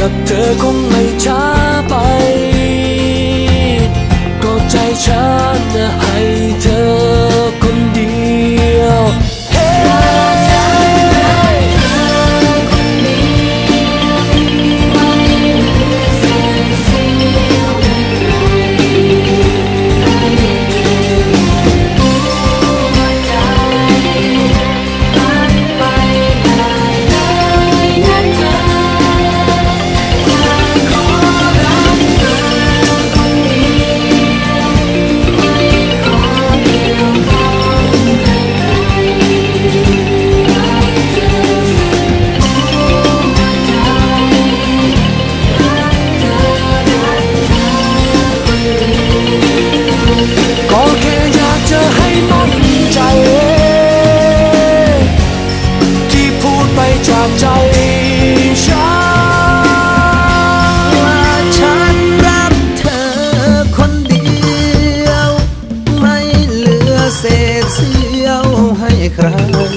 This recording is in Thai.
กับเธอคงไม่ช้า храм